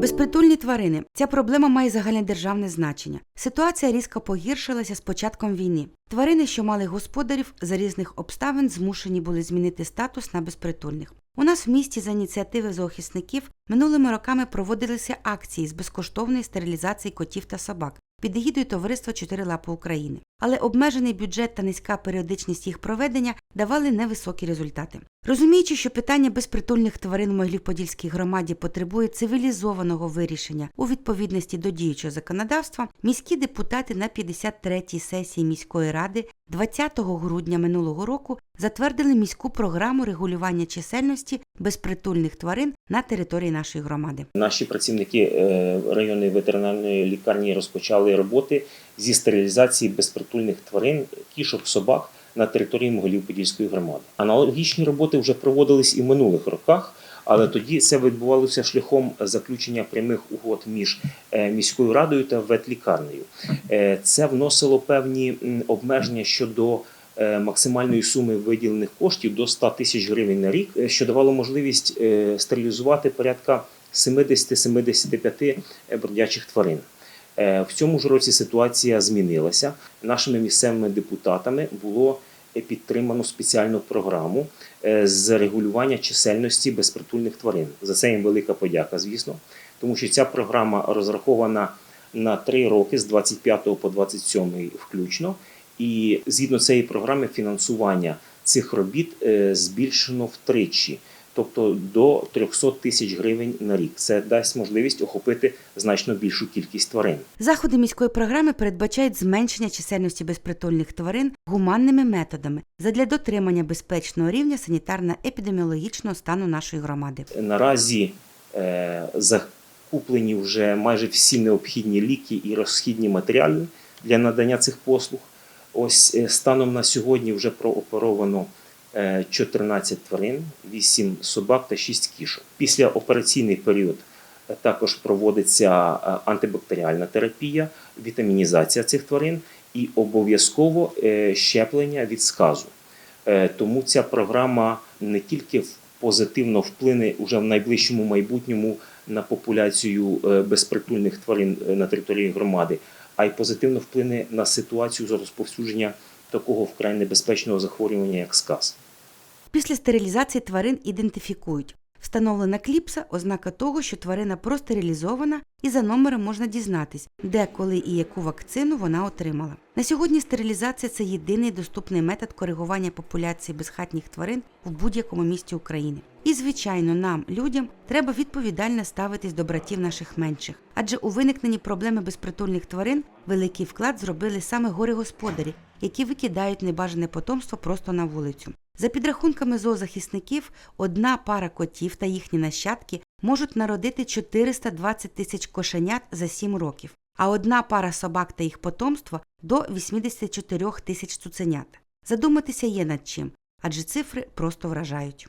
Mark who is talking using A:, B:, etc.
A: Безпритульні тварини. Ця проблема має загальнодержавне значення. Ситуація різко погіршилася з початком війни. Тварини, що мали господарів, за різних обставин змушені були змінити статус на безпритульних. У нас в місті за ініціативи зоохисників минулими роками проводилися акції з безкоштовної стерилізації котів та собак під егідою товариства Чотири лапи України. Але обмежений бюджет та низька періодичність їх проведення давали невисокі результати. Розуміючи, що питання безпритульних тварин у Могилів-Подільській громаді потребує цивілізованого вирішення у відповідності до діючого законодавства, міські депутати на 53-й сесії міської ради 20 грудня минулого року затвердили міську програму регулювання чисельності безпритульних тварин на території нашої громади.
B: Наші працівники е, районної ветеринарної лікарні розпочали роботи зі стерилізації безпритульних тварин, кішок, собак на території Могилів-Подільської громади. Аналогічні роботи вже проводились і в минулих роках. Але тоді це відбувалося шляхом заключення прямих угод між е, міською радою та ветлікарнею. Е, Це вносило певні обмеження щодо е, максимальної суми виділених коштів до 100 тисяч гривень на рік, що давало можливість стерилізувати порядка 70-75 бродячих тварин. Е, В цьому ж році ситуація змінилася. Нашими місцевими депутатами було е, підтримано спеціальну програму е, з регулювання чисельності безпритульних тварин. За це їм велика подяка, звісно, тому що ця програма розрахована на три роки з 25 по 27 включно. І згідно цієї програми фінансування цих робіт збільшено втричі, тобто до 300 тисяч гривень на рік. Це дасть можливість охопити значно більшу кількість тварин.
A: Заходи міської програми передбачають зменшення чисельності безпритульних тварин гуманними методами задля дотримання безпечного рівня санітарно-епідеміологічного стану нашої громади.
B: Наразі е, закуплені вже майже всі необхідні ліки і розхідні матеріали для надання цих послуг. Ось е, станом на сьогодні вже прооперовано 14 тварин, 8 собак та 6 кішок. Після операційний період е, також проводиться е, антибактеріальна терапія, вітамінізація цих тварин і обов'язково е, щеплення від сказу. Тому ця програма не тільки позитивно вплине уже в найближчому майбутньому на популяцію безпритульних тварин на території громади, а й позитивно вплине на ситуацію з розповсюдження такого вкрай небезпечного захворювання, як сказ.
A: Після стерилізації тварин ідентифікують. Встановлена кліпса ознака того, що тварина простерилізована, і за номером можна дізнатись, де, коли і яку вакцину вона отримала. На сьогодні стерилізація це єдиний доступний метод коригування популяції безхатніх тварин в будь-якому місті України. І, звичайно, нам, людям, треба відповідально ставитись до братів наших менших, адже у виникненні проблеми безпритульних тварин великий вклад зробили саме горе-господарі, які викидають небажане потомство просто на вулицю. За підрахунками зоозахисників, одна пара котів та їхні нащадки можуть народити 420 тисяч кошенят за 7 років, а одна пара собак та їх потомство до 84 тисяч цуценят. Задуматися є над чим, адже цифри просто вражають.